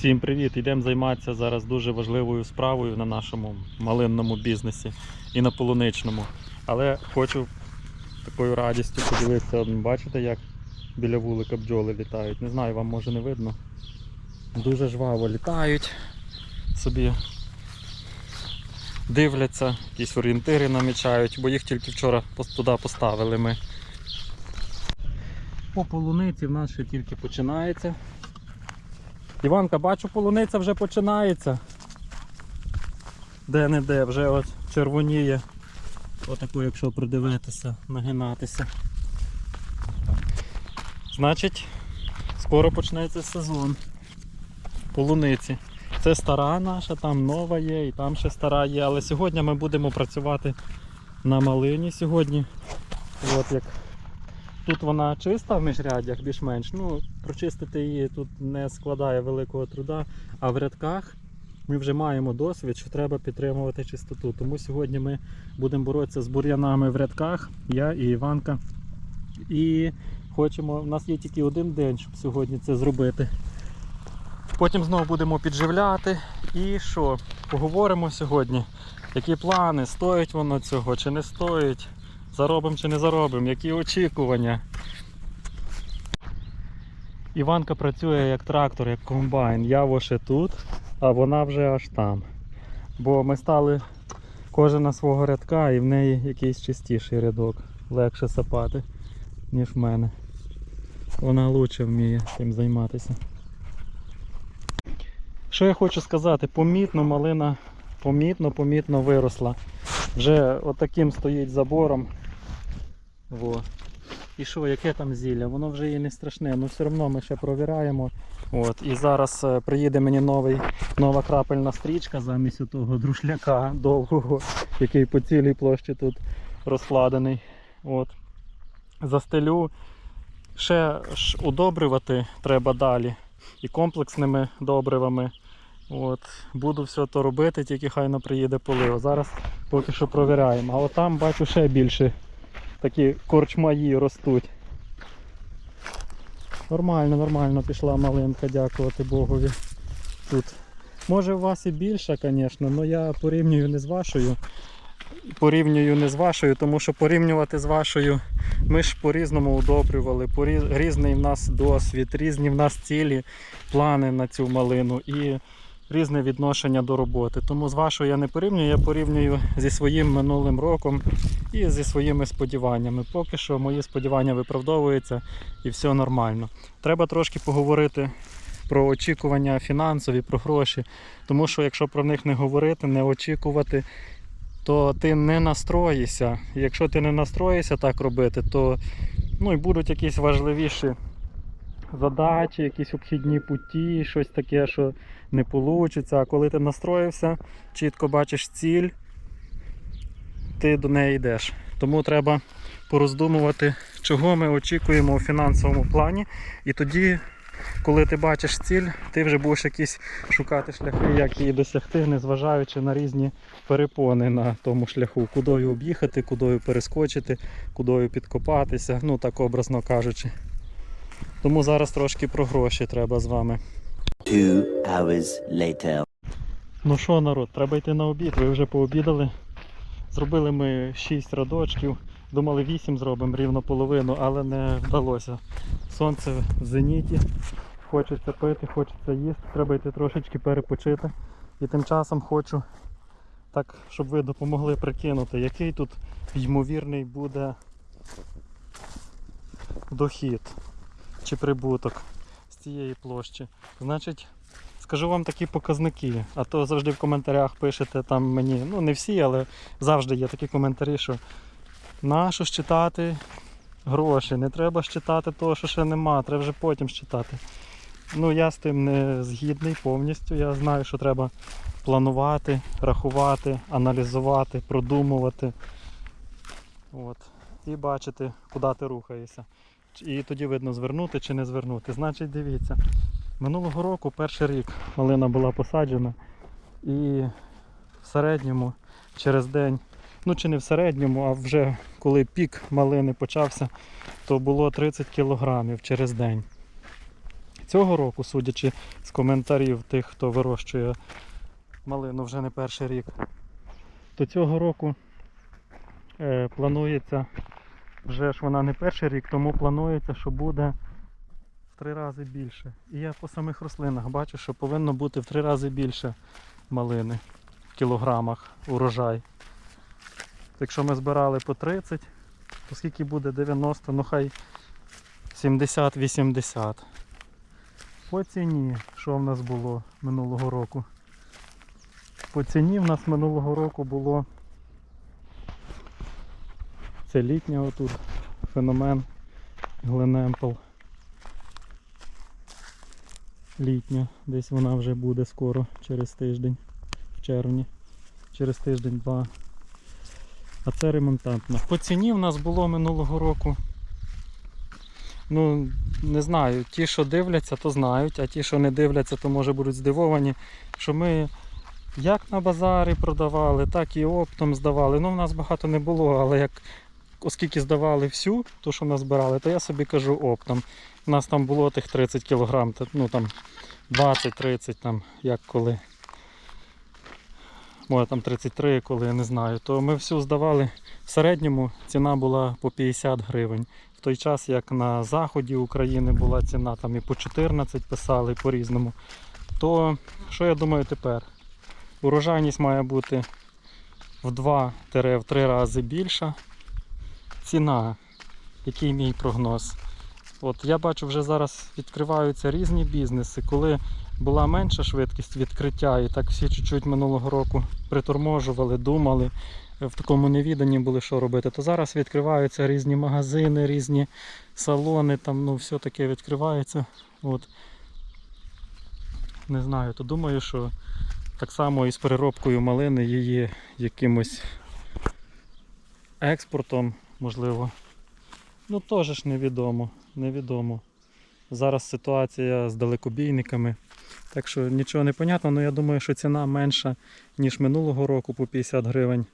Всім привіт! Йдемо займатися зараз дуже важливою справою на нашому малинному бізнесі і на полуничному. Але хочу такою радістю поділитися. Бачите, як біля вулика бджоли літають. Не знаю, вам може не видно. Дуже жваво літають собі. Дивляться, якісь орієнтири намічають, бо їх тільки вчора туди поставили ми. По полуниці в нас ще тільки починається. Іванка, бачу, полуниця вже починається. Де-не-де, вже от червоніє. Отаку, якщо придивитися, нагинатися. Значить, скоро почнеться сезон полуниці. Це стара наша, там нова є, і там ще стара є. Але сьогодні ми будемо працювати на малині сьогодні. От як Тут вона чиста в міжряддях більш-менш. Ну, прочистити її тут не складає великого труда. А в рядках ми вже маємо досвід, що треба підтримувати чистоту. Тому сьогодні ми будемо боротися з бур'янами в рядках, я і Іванка. І хочемо, у нас є тільки один день, щоб сьогодні це зробити. Потім знову будемо підживляти. І що? Поговоримо сьогодні, які плани, стоїть воно цього чи не стоїть. Заробимо чи не заробимо, які очікування. Іванка працює як трактор, як комбайн. Я воше тут, а вона вже аж там. Бо ми стали кожен на свого рядка і в неї якийсь чистіший рядок. Легше сапати, ніж в мене. Вона лучше вміє цим займатися. Що я хочу сказати? Помітно малина помітно, помітно виросла. Вже отаким стоїть забором. Во. І що, яке там зілля? Воно вже і не страшне, але все одно ми ще провіряємо. От. І зараз е, приїде мені новий, нова крапельна стрічка замість того друшляка довгого, який по цілій площі тут розкладений. От. Застелю. Ще ж удобрювати треба далі. І комплексними добривами. От. Буду все то робити, тільки хай на приїде полив. Зараз поки що провіряємо. А от там бачу ще більше такі корчмаї ростуть. Нормально, нормально пішла малинка, дякувати Богові. Тут. Може у вас і більша, звісно, але я порівнюю не з вашою. Порівнюю не з вашою, тому що порівнювати з вашою ми ж по-різному удобрювали, різний в нас досвід, різні в нас цілі, плани на цю малину і різне відношення до роботи. Тому з вашою я не порівнюю, я порівнюю зі своїм минулим роком і зі своїми сподіваннями. Поки що мої сподівання виправдовуються і все нормально. Треба трошки поговорити про очікування фінансові, про гроші. Тому що якщо про них не говорити, не очікувати, то ти не настроїшся. Якщо ти не настроїшся так робити, то ну, і будуть якісь важливіші задачі, якісь обхідні путі, щось таке, що не вийде. А коли ти настроївся, чітко бачиш ціль, ти до неї йдеш. Тому треба пороздумувати, чого ми очікуємо у фінансовому плані. І тоді, коли ти бачиш ціль, ти вже будеш якісь шукати шляхи, як її досягти, незважаючи на різні перепони на тому шляху, кудою об'їхати, кудою перескочити, кудою підкопатися, ну так образно кажучи. Тому зараз трошки про гроші треба з вами. Two hours later. Ну що, народ, треба йти на обід. Ви вже пообідали. Зробили ми 6 радочків. Думали 8 зробимо рівно половину, але не вдалося. Сонце в зеніті. Хочеться пити, хочеться їсти, треба йти трошечки перепочити. І тим часом хочу, так, щоб ви допомогли прикинути, який тут ймовірний буде дохід чи прибуток цієї площі. Значить, скажу вам такі показники, а то завжди в коментарях пишете там мені, ну не всі, але завжди є такі коментарі, що нащо щитати гроші, не треба щитати того, що ще нема, треба вже потім щитати. Ну я з тим не згідний повністю. Я знаю, що треба планувати, рахувати, аналізувати, продумувати. От. І бачити, куди ти рухаєшся. І тоді видно звернути чи не звернути. Значить, дивіться, минулого року, перший рік, малина була посаджена, і в середньому через день, ну чи не в середньому, а вже коли пік малини почався, то було 30 кілограмів через день. цього року, судячи з коментарів тих, хто вирощує малину вже не перший рік, то цього року е, планується, вже ж вона не перший рік, тому планується, що буде в три рази більше. І я по самих рослинах бачу, що повинно бути в три рази більше малини в кілограмах урожай. Якщо ми збирали по 30, то скільки буде 90, ну хай 70-80. По ціні, що в нас було минулого року? По ціні в нас минулого року було це літня отут феномен Гленемпл. Літня, десь вона вже буде скоро, через тиждень, в червні, через тиждень-два. А це ремонтантна. По ціні в нас було минулого року. Ну, не знаю, ті, що дивляться, то знають, а ті, що не дивляться, то може будуть здивовані, що ми як на базарі продавали, так і оптом здавали. Ну, в нас багато не було, але як оскільки здавали всю, ту, що назбирали, то я собі кажу оптом. У нас там було тих 30 кг, ну там 20-30, там, як коли. Може там 33, коли я не знаю, то ми всю здавали. В середньому ціна була по 50 гривень. В той час, як на заході України була ціна там і по 14 писали по-різному. То що я думаю тепер? Урожайність має бути в 2-3 рази більша. Ціна, який мій прогноз? От я бачу, вже зараз відкриваються різні бізнеси, коли була менша швидкість відкриття, і так всі чуть-чуть минулого року приторможували, думали, в такому невіданні були, що робити. То зараз відкриваються різні магазини, різні салони, там ну все таке відкривається. От. Не знаю, то думаю, що так само і з переробкою малини її якимось експортом, можливо. Ну теж ж невідомо, невідомо. Зараз ситуація з далекобійниками. Так що нічого не понятно, але я думаю, що ціна менша, ніж минулого року по 50 гривень.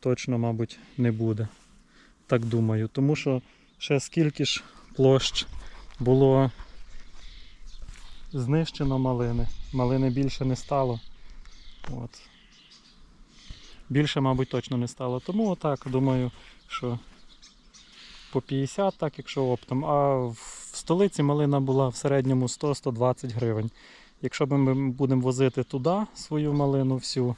Точно, мабуть, не буде. Так думаю. Тому що ще скільки ж площ було знищено малини. Малини більше не стало. От. Більше, мабуть, точно не стало. Тому отак думаю, що по 50, так якщо оптом. А в столиці малина була в середньому 100-120 гривень. Якщо ми будемо возити туди свою малину всю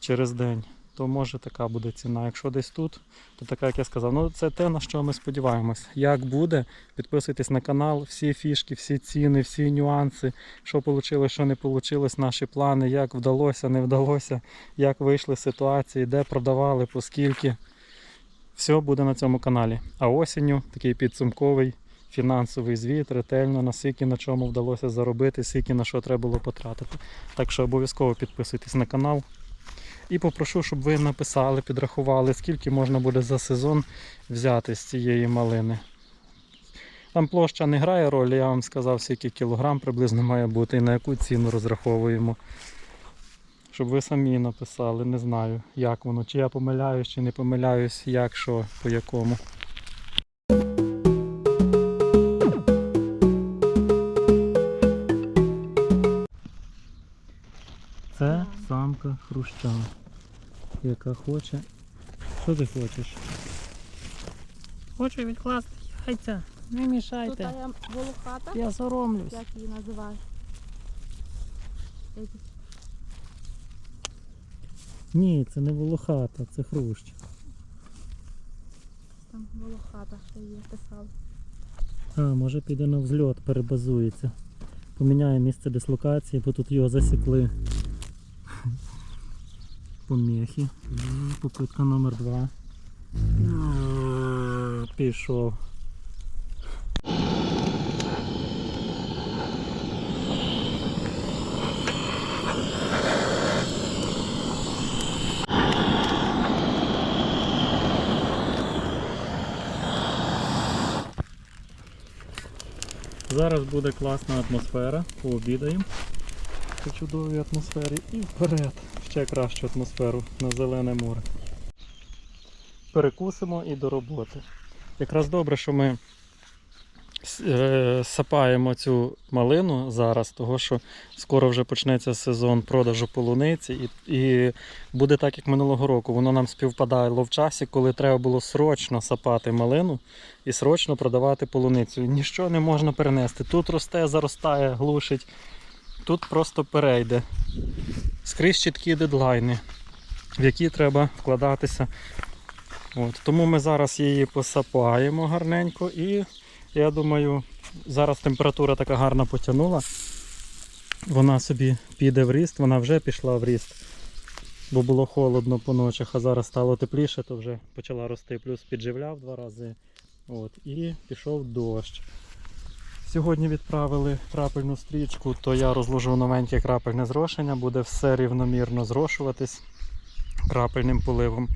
через день, то може така буде ціна. Якщо десь тут, то така, як я сказав. Ну це те, на що ми сподіваємось. Як буде, підписуйтесь на канал, всі фішки, всі ціни, всі нюанси, що вийшло, що не вийшло, наші плани, як вдалося, не вдалося, як вийшли ситуації, де продавали, по скільки. Все буде на цьому каналі. А осінню такий підсумковий фінансовий звіт, ретельно, на скільки на чому вдалося заробити, скільки на що треба було потратити. Так що обов'язково підписуйтесь на канал. І попрошу, щоб ви написали, підрахували, скільки можна буде за сезон взяти з цієї малини. Там площа не грає ролі, я вам сказав, скільки кілограм приблизно має бути і на яку ціну розраховуємо. Щоб ви самі написали, не знаю, як воно, чи я помиляюсь, чи не помиляюсь, як, що, по якому. Це самка хруща, яка хоче. Що ти хочеш? Хочу відкласти яйця. Не Тут мішайте. я волохата, Я соромлюсь. як її називають. Ні, це не волохата, це хрущ. Там волохата ще є, писали. А, може піде на взльот, перебазується. Поміняє місце дислокації, бо тут його засікли. Помехи. М, Попитка номер два. Пішов. Зараз буде класна атмосфера, пообідаємо по чудовій атмосфері і вперед ще кращу атмосферу на зелене море. Перекусимо і до роботи. Якраз добре, що ми Сапаємо цю малину зараз, того що скоро вже почнеться сезон продажу полуниці, і, і буде так, як минулого року. Воно нам співпадало в часі, коли треба було срочно сапати малину і срочно продавати полуницю. Ніщо не можна перенести. Тут росте, заростає, глушить, тут просто перейде. Скрізь чіткі дедлайни, в які треба вкладатися. От. Тому ми зараз її посапаємо гарненько і я думаю, зараз температура така гарна потягнула. Вона собі піде в ріст, вона вже пішла в ріст. Бо було холодно по ночах, а зараз стало тепліше, то вже почала рости, плюс підживляв два рази. От, і пішов дощ. Сьогодні відправили крапельну стрічку, то я розложу новеньке крапельне зрошення, буде все рівномірно зрошуватись крапельним поливом.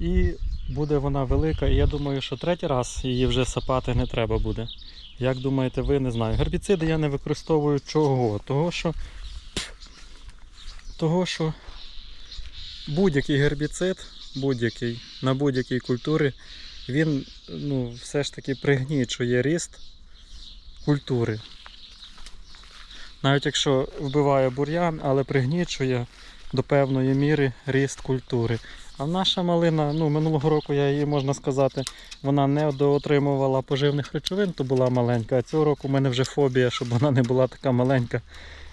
І буде вона велика, і я думаю, що третій раз її вже сапати не треба буде. Як думаєте ви, не знаю. Гербіциди я не використовую чого? Того, що, того, що будь-який гербіцид, будь-який, на будь-якій культурі, він ну, все ж таки пригнічує ріст культури. Навіть якщо вбиває бур'ян, але пригнічує до певної міри ріст культури. А наша малина, ну минулого року я її можна сказати, вона не доотримувала поживних речовин, то була маленька. А цього року в мене вже фобія, щоб вона не була така маленька.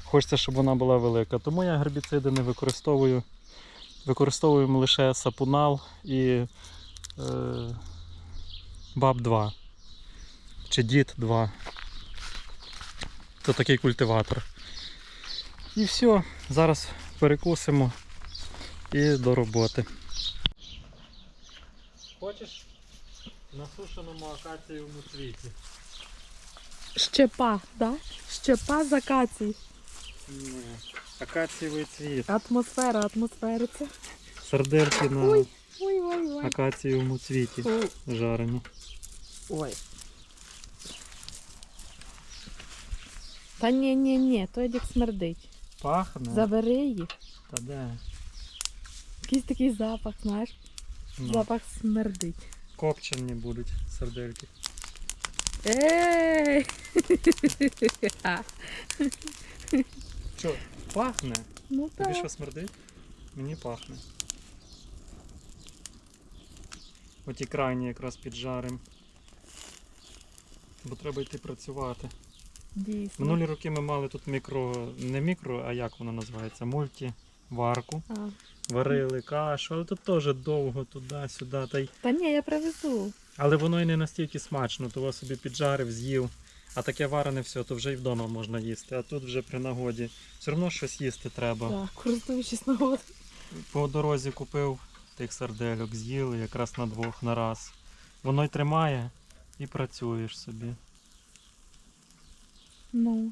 Хочеться, щоб вона була велика. Тому я гербіциди не використовую. Використовуємо лише сапунал і е, баб 2 чи дід 2. Це такий культиватор. І все, зараз перекусимо і до роботи. Хочеш на сушеному акацієвому цвіті? Щепа, да? Щепа з акації. Ні. Акацієвий цвіт. Атмосфера, атмосфериця. Сардельки на Ой. Ой, ой, ой. акацієвому цвіті Ой. жарені. Ой. Та ні, ні, ні, то як смердить. Пахне? Забери її. Та де? Якийсь такий запах, знаєш. Ну, Запах смердить. Копчені будуть сардельки. Ей! Що, пахне? Ну Тобі що смердить? Мені пахне. Оті крайні якраз піджарим. Бо треба йти працювати. Дійсно. Минулі роки ми мали тут мікро, не мікро, а як воно називається? Мульті, варку. А. Варили кашу, але тут теж довго туди-сюди. Та й... Та ні, я привезу. Але воно і не настільки смачно, того собі піджарив, з'їв. А таке варене все, то вже і вдома можна їсти. А тут вже при нагоді. Все одно щось їсти треба. Так, користуючись нагодою. По дорозі купив тих сардельок, з'їли якраз на двох на раз. Воно й тримає і працюєш собі. Ну.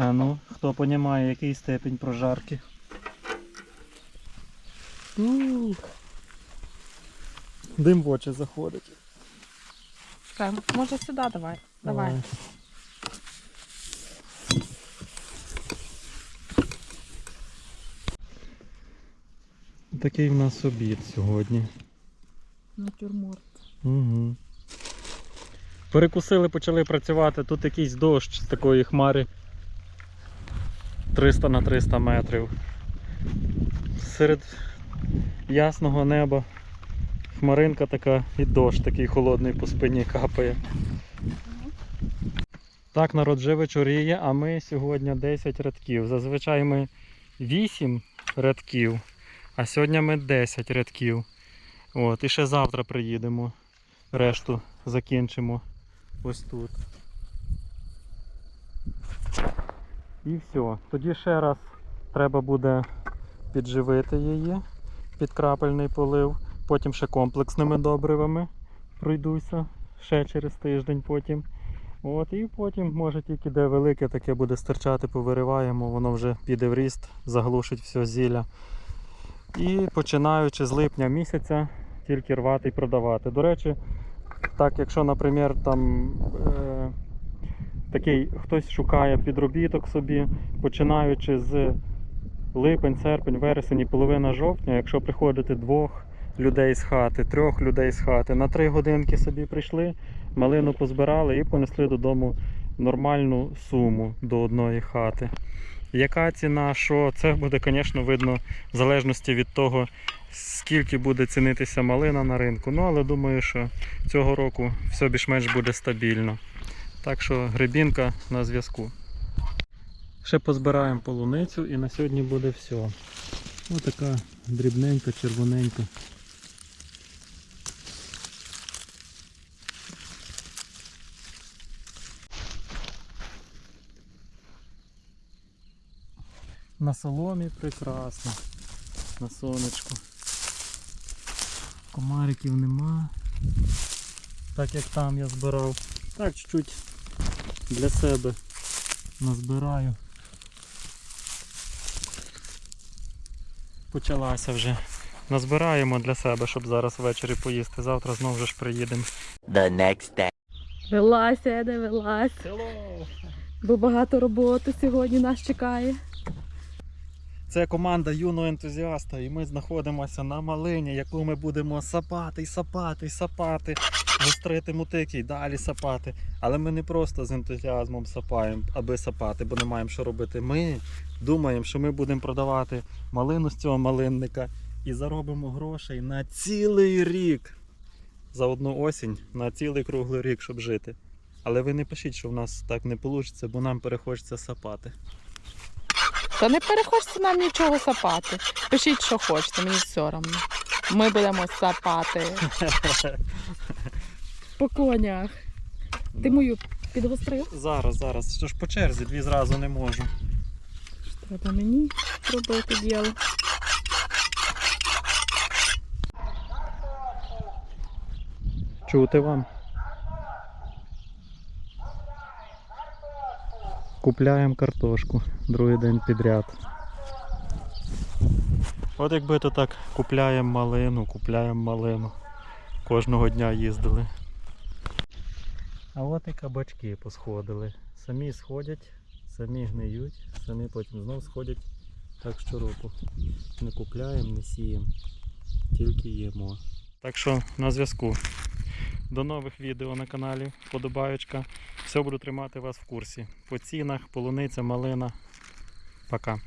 А ну, хто понімає, який степень прожарки? Ух. Дим в очі заходить. Чекай, може сюди давай. Давай. Такий в нас обід сьогодні. Натюрморт. Угу. Перекусили, почали працювати. Тут якийсь дощ з такої хмари 300 на 300 метрів. Серед ясного неба хмаринка така і дощ такий холодний по спині капає. Так, народ вже вечоріє, а ми сьогодні 10 рядків. Зазвичай ми 8 рядків, а сьогодні ми 10 рядків. От, і ще завтра приїдемо. Решту закінчимо ось тут. І все. Тоді ще раз треба буде підживити її під крапельний полив. Потім ще комплексними добривами пройдуся ще через тиждень потім. От, і потім, може тільки де велике таке буде стирчати, повириваємо, воно вже піде в ріст, заглушить все зілля. І починаючи з липня місяця тільки рвати і продавати. До речі, так, якщо, наприклад, там е, такий хтось шукає підробіток собі, починаючи з липень, серпень, вересень і половина жовтня, якщо приходити двох людей з хати, трьох людей з хати, на три годинки собі прийшли, малину позбирали і понесли додому нормальну суму до одної хати. Яка ціна, що це буде, звісно, видно в залежності від того, скільки буде цінитися малина на ринку. Ну, але думаю, що цього року все більш-менш буде стабільно. Так що грибінка на зв'язку. Ще позбираємо полуницю і на сьогодні буде все. Ось така дрібненька, червоненька. На соломі прекрасно. На сонечку. Комариків нема. Так як там я збирав. Так, чуть-чуть для себе назбираю. Почалася вже. Назбираємо для себе, щоб зараз ввечері поїсти. Завтра знову ж приїдемо. The next day. Вилазь, Еде, вилазь. Hello! Бо багато роботи сьогодні нас чекає. Це команда юного ентузіаста, і ми знаходимося на малині, яку ми будемо сапати, сапати, сапати, гострити мутики і далі сапати. Але ми не просто з ентузіазмом сапаємо, аби сапати, бо не маємо що робити. Ми думаємо, що ми будемо продавати малину з цього малинника і заробимо грошей на цілий рік. За одну осінь, на цілий круглий рік, щоб жити. Але ви не пишіть, що в нас так не вийде, бо нам перехочеться сапати. Та не перехочеться нам нічого сапати. Пишіть, що хочете, мені все одно. Ми будемо сапати по конях. Ти мою підгострив? Зараз, зараз. Що ж по черзі, дві зразу не можу. Треба мені робити діло. Чути вам. Купляємо картошку другий день підряд. От якби то так купляємо малину, купляємо малину. Кожного дня їздили. А от і кабачки посходили. Самі сходять, самі гниють, самі потім знов сходять. Так щороку. Не купляємо, не сіємо, тільки їмо. Так що на зв'язку. До нових відео на каналі. Подобаючка. Все буду тримати вас в курсі. По цінах, полуниця, малина. Пока.